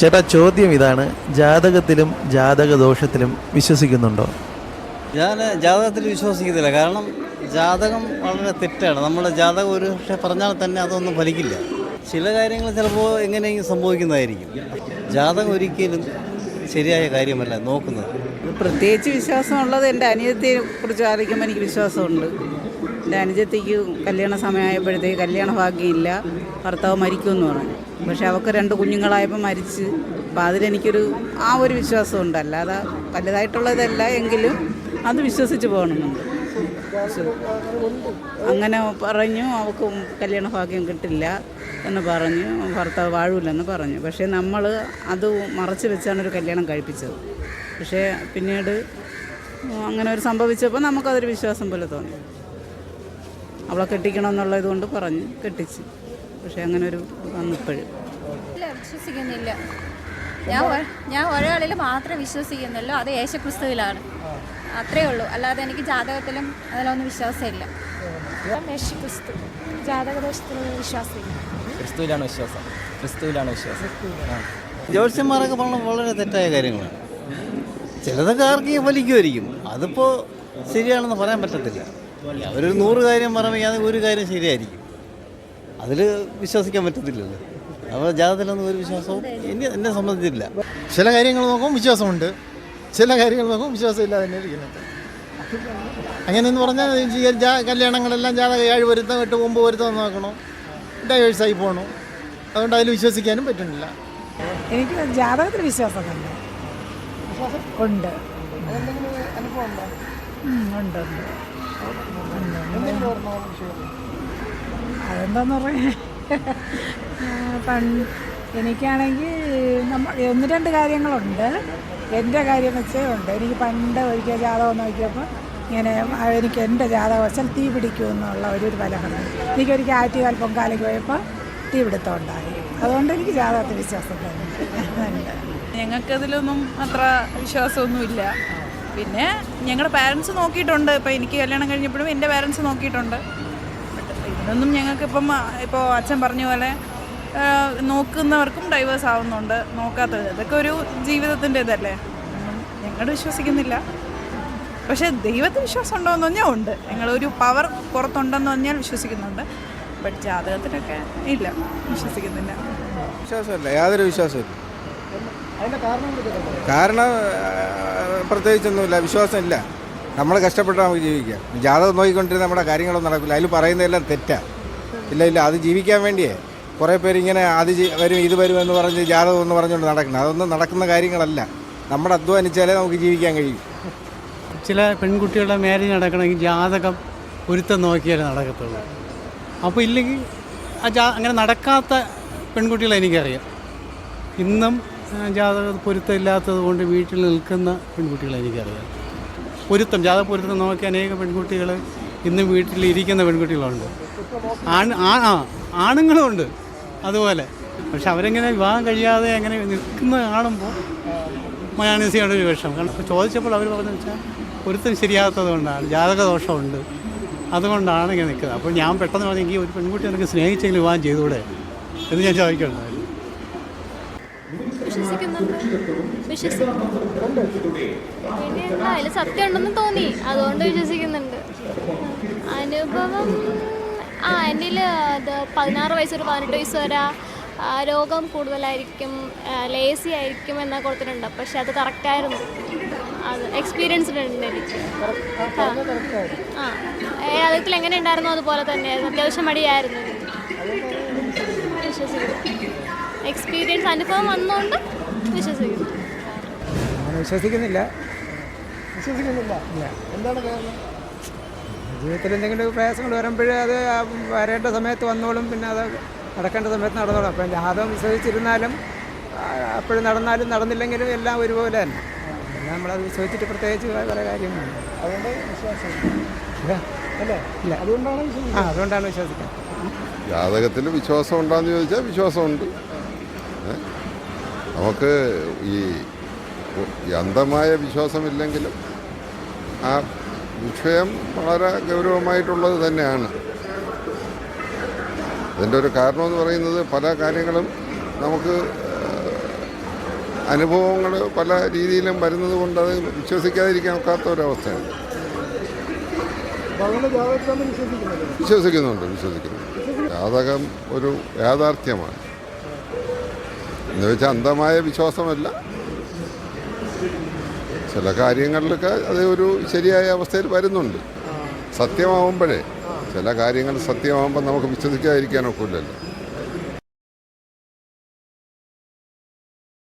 ചേട്ടാ ചോദ്യം ഇതാണ്. ജാതകത്തിലും ജാതക ദോഷത്തിലും വിശ്വസിക്കുന്നുണ്ടോ? ഞാൻ ജാതകത്തിൽ വിശ്വസിക്കുന്നില്ല കാരണം ജാതകം വളരെ തെറ്റാണ്. നമ്മുടെ ജാതകം ഒരു പക്ഷെ പറഞ്ഞാൽ തന്നെ അതൊന്നും ഫലിക്കില്ല. ചില കാര്യങ്ങൾ ചിലപ്പോൾ എങ്ങനെയെങ്കിലും സംഭവിക്കുന്നതായിരിക്കും. ജാതകം ഒരിക്കലും ശരിയായ കാര്യമല്ല നോക്കുന്നത്. പ്രത്യേകിച്ച് വിശ്വാസമുള്ളത് എന്റെ അനിയത്തെ കുറിച്ച് ആലോചിക്കുമ്പോൾ എനിക്ക് വിശ്വാസമുണ്ട്. എന്റെ അനുജത്തിക്ക് കല്യാണ സമയമായപ്പോഴത്തേക്ക് കല്യാണ ഭാഗ്യമില്ല. ഭർത്താവ് മരിക്കുമെന്ന് പറഞ്ഞു. പക്ഷെ അവൾക്ക് രണ്ട് കുഞ്ഞുങ്ങളായപ്പോൾ മരിച്ച്. അപ്പോൾ അതിലെനിക്കൊരു ആ ഒരു വിശ്വാസം വിശ്വാസമുണ്ട്. അല്ലാതെ വലുതായിട്ടുള്ളതല്ല എങ്കിലും അത് വിശ്വസിച്ച് പോകണമെന്നുണ്ട്. അങ്ങനെ പറഞ്ഞു അവൾക്ക് കല്യാണ ഭാഗ്യം കിട്ടില്ല എന്ന് പറഞ്ഞു. ഭർത്താവ് വാഴൂലെന്ന് പറഞ്ഞു. പക്ഷേ നമ്മൾ അത് മറച്ചു വെച്ചാണ് ഒരു കല്യാണം കഴിപ്പിച്ചത്. പക്ഷേ പിന്നീട് അങ്ങനെ ഒരു സംഭവിച്ചപ്പോൾ നമുക്കതൊരു വിശ്വാസം പോലെ തോന്നി. അവളെ കെട്ടിക്കണമെന്നുള്ളത് കൊണ്ട് പറഞ്ഞ് കെട്ടിച്ച്. പക്ഷേ അങ്ങനെ ഒരു വന്നിപ്പോഴും. ഇല്ല വിശ്വസിക്കുന്നില്ല. ഞാൻ ഞാൻ ഒരാളിൽ മാത്രം വിശ്വസിക്കുന്നുള്ളൂ അത് യേശുക്രിസ്തുവിലാണ്. അത്രേ ഉള്ളൂ. അല്ലാതെ എനിക്ക് ജാതകത്തിലും അതിലൊന്നും വിശ്വാസമില്ല. യേശുക്രിസ്തു. ജാതകദോഷത്തിലൊന്നും വിശ്വാസമില്ല. ക്രിസ്തുവിലാണ് വിശ്വാസം. ക്രിസ്തുവിലാണ് വിശ്വാസം. ജ്യോത്സ്യന്മാരൊക്കെ പറഞ്ഞ വളരെ തെറ്റായ കാര്യങ്ങളാണ്. ചിലതൊക്കെ ആർക്കും ഫലിക്കുമായിരിക്കും. അതിപ്പോൾ ശരിയാണെന്ന് പറയാൻ പറ്റത്തില്ല. അവരൊരു നൂറ് കാര്യം പറയുമ്പോൾ അത് ഒരു കാര്യം ശരിയായിരിക്കും. അതിൽ വിശ്വസിക്കാൻ പറ്റത്തില്ലല്ലോ. അപ്പോൾ ജാതത്തിലൊന്നും ഒരു വിശ്വാസവും എന്നെ എന്നെ സംബന്ധിച്ചില്ല ചില കാര്യങ്ങൾ നോക്കും വിശ്വാസമുണ്ട്. ചില കാര്യങ്ങൾ നോക്കും വിശ്വാസമില്ലാതെ തന്നെ ഇരിക്കുന്നത് അങ്ങനെയെന്ന് പറഞ്ഞാൽ കല്യാണങ്ങളെല്ലാം ജാതക ഏഴ് പൊരുത്തം എട്ട് മുമ്പ് പൊരുത്തം നോക്കണം. ഡൈവേഴ്സായി പോകണം അതുകൊണ്ട് അതിൽ വിശ്വസിക്കാനും പറ്റുന്നില്ല. എനിക്ക് ജാതകത്തിൽ വിശ്വാസം ഉണ്ട്. ഉണ്ട്. ഉണ്ട്? ഉണ്ട് ഉണ്ട്. അതെന്താന്ന് പറയാ പണ്ട് എനിക്കാണെങ്കിൽ നമ്മൾ ഒന്ന് രണ്ട് കാര്യങ്ങളുണ്ട്. എന്റെ കാര്യം വെച്ചേ ഉണ്ട് എനിക്ക് പണ്ട് ഒരിക്കൽ ജാതകം നോക്കിയപ്പോൾ ഇങ്ങനെ എനിക്ക് എന്റെ ജാതകം വശം തീ പിടിക്കുമെന്നുള്ള ഒരു ഒരു ഫലമാണ് എനിക്കൊരിക്കൽ ആറ്റുകാൽ പൊങ്കാലയ്ക്ക് പോയപ്പോൾ തീ പിടുത്തം ഉണ്ടായി അതുകൊണ്ട് എനിക്ക് ജാതകത്തിൽ വിശ്വാസം തന്നെ ഞങ്ങൾക്കതിലൊന്നും അത്ര വിശ്വാസമൊന്നുമില്ല. പിന്നെ ഞങ്ങളുടെ പാരൻസ് നോക്കിയിട്ടുണ്ട്. ഇപ്പം എനിക്ക് കല്യാണം കഴിഞ്ഞപ്പോഴും എന്റെ പാരൻസ് നോക്കിയിട്ടുണ്ട്. ഇതിനൊന്നും ഞങ്ങൾക്കിപ്പം ഇപ്പോൾ അച്ഛൻ പറഞ്ഞ പോലെ നോക്കുന്നവർക്കും ഡൈവേഴ്സ് ആവുന്നുണ്ട് നോക്കാത്തത് ഇതൊക്കെ ഒരു ജീവിതത്തിന്റെ ഇതല്ലേ? ഞങ്ങളുടെ വിശ്വസിക്കുന്നില്ല. പക്ഷേ ദൈവത്തിൽ വിശ്വാസം ഉണ്ടോ എന്ന് പറഞ്ഞാൽ ഉണ്ട്. ഞങ്ങളൊരു പവർ പുറത്തുണ്ടെന്ന് പറഞ്ഞാൽ വിശ്വസിക്കുന്നുണ്ട്. ബട്ട് ജാതകത്തിനൊക്കെ ഇല്ല വിശ്വസിക്കുന്നില്ല. വിശ്വാസമില്ല യാതൊരു വിശ്വാസമില്ല കാരണം പ്രത്യേകിച്ചൊന്നുമില്ല വിശ്വാസമില്ല. നമ്മൾ കഷ്ടപ്പെട്ട് നമുക്ക് ജീവിക്കാം. ജാതകം നോക്കിക്കൊണ്ടിരുന്ന നമ്മുടെ കാര്യങ്ങളൊന്നും നടക്കില്ല. അതിൽ പറയുന്നതെല്ലാം തെറ്റാ. ഇല്ല ഇല്ല അത് ജീവിക്കാൻ വേണ്ടിയേ. കുറേ പേര് ഇങ്ങനെ അത് വരും ഇത് വരും എന്ന് പറഞ്ഞ് ജാതകം എന്ന് പറഞ്ഞുകൊണ്ട് നടക്കുന്നത്. അതൊന്നും നടക്കുന്ന കാര്യങ്ങളല്ല. നമ്മൾ അധ്വാനിച്ചാലേ നമുക്ക് ജീവിക്കാൻ കഴിയും. ചില പെൺകുട്ടികളുടെ മാരേജ് നടക്കണമെങ്കിൽ ജാതകം പൊരുത്തം നോക്കിയാലേ നടക്കത്തുള്ളൂ. അപ്പോൾ ഇല്ലെങ്കിൽ ആ ജാ അങ്ങനെ നടക്കാത്ത പെൺകുട്ടികളെ എനിക്കറിയാം. ഇന്നും ജാതക പൊരുത്തമില്ലാത്തത് കൊണ്ട് വീട്ടിൽ നിൽക്കുന്ന പെൺകുട്ടികളെ എനിക്കറിയാം. പൊരുത്തം ജാത പൊരുത്തം നോക്കി അനേക പെൺകുട്ടികൾ ഇന്നും വീട്ടിലിരിക്കുന്ന പെൺകുട്ടികളുണ്ട്. ആണ് ആ ആണുങ്ങളുമുണ്ട് അതുപോലെ. പക്ഷെ അവരെങ്ങനെ വിവാഹം കഴിയാതെ അങ്ങനെ നിൽക്കുന്നത് കാണുമ്പോൾ മാനസികമാണ് ഒരു വിഷം കാരണം ചോദിച്ചപ്പോൾ അവർ പറഞ്ഞു വെച്ചാൽ പൊരുത്തം ശരിയാകാത്തത് കൊണ്ടാണ് ജാതക ദോഷമുണ്ട് അതുകൊണ്ടാണ് ഇങ്ങനെ നിൽക്കുന്നത്. അപ്പോൾ ഞാൻ പെട്ടെന്ന് പറഞ്ഞെങ്കിൽ ഒരു പെൺകുട്ടി എനിക്ക് സ്നേഹിച്ചെങ്കിലും വിവാഹം ചെയ്തുകൂടെ എന്ന് ഞാൻ ചോദിക്കുന്നുണ്ടായിരുന്നു. വിശ്വസിക്കുന്നുണ്ട്. വിശ്വസിക്കുന്നു പിന്നെ എന്താ അതിൽ സത്യം ഉണ്ടെന്ന് തോന്നി. അതുകൊണ്ട് വിശ്വസിക്കുന്നുണ്ട്. അനുഭവം ആ എന്നിൽ അത് പതിനാറ് വയസ്സ് ഒരു പതിനെട്ട് വയസ്സ് വരെ രോഗം കൂടുതലായിരിക്കും ലേസി ആയിരിക്കും എന്നാ കൊടുത്തിട്ടുണ്ട്. പക്ഷെ അത് കറക്റ്റായിരുന്നു. അത് എക്സ്പീരിയൻസ്ഡ് ഉണ്ട് എനിക്ക്. ആ അതിൽ എങ്ങനെ ഉണ്ടായിരുന്നു? അതുപോലെ തന്നെയായിരുന്നു അത്യാവശ്യം മടിയായിരുന്നു വിശ്വസിക്കുന്നു. എക്സ്പീരിയൻസ് അനുഭവം വന്നുകൊണ്ട് വിശ്വസിക്കുന്നു. വിശ്വസിക്കുന്നില്ല. എന്താണ് കാരണം? ജീവിതത്തിൽ എന്തെങ്കിലും പ്രയാസങ്ങൾ വരുമ്പോഴേ അത് വരേണ്ട സമയത്ത് വന്നോളും പിന്നെ അത് നടക്കേണ്ട സമയത്ത് നടന്നോളും. അപ്പം ജാതകം വിശ്വസിച്ചിരുന്നാലും അപ്പോഴും നടന്നാലും നടന്നില്ലെങ്കിലും എല്ലാം ഒരുപോലെ തന്നെ. പിന്നെ നമ്മളത് വിശ്വസിച്ചിട്ട് പ്രത്യേകിച്ച് പല കാര്യങ്ങളാണ് അതുകൊണ്ട് അതുകൊണ്ടാണ് ആ അതുകൊണ്ടാണ് വിശ്വസിക്കുന്നത് ജാതകത്തിൽ വിശ്വാസം ഉണ്ടോ എന്ന് ചോദിച്ചാൽ വിശ്വാസമുണ്ട്? നമുക്ക് ഈ അന്ധമായ വിശ്വാസമില്ലെങ്കിലും ആ വിഷയം വളരെ ഗൗരവമായിട്ടുള്ളത് തന്നെയാണ്. അതിന്റെ ഒരു കാരണമെന്ന് പറയുന്നത് പല കാര്യങ്ങളും നമുക്ക് അനുഭവങ്ങൾ പല രീതിയിലും വരുന്നത് കൊണ്ട് അത് വിശ്വസിക്കാതിരിക്കാൻ ഒക്കാത്ത ഒരവസ്ഥയാണ്. വിശ്വസിക്കുന്നുണ്ട് വിശ്വസിക്കുന്നുണ്ട്. ജാതകം ഒരു യാഥാർത്ഥ്യമാണ്. എന്ന് വെച്ചാൽ അന്ധമായ വിശ്വാസമല്ല. ചില കാര്യങ്ങളിലൊക്കെ അത് ഒരു ശരിയായ അവസ്ഥയിൽ വരുന്നുണ്ട്. സത്യമാവുമ്പോഴേ ചില കാര്യങ്ങൾ സത്യമാകുമ്പോൾ നമുക്ക് വിശ്വസിക്കാതിരിക്കാൻ ഒക്കില്ലല്ലോ.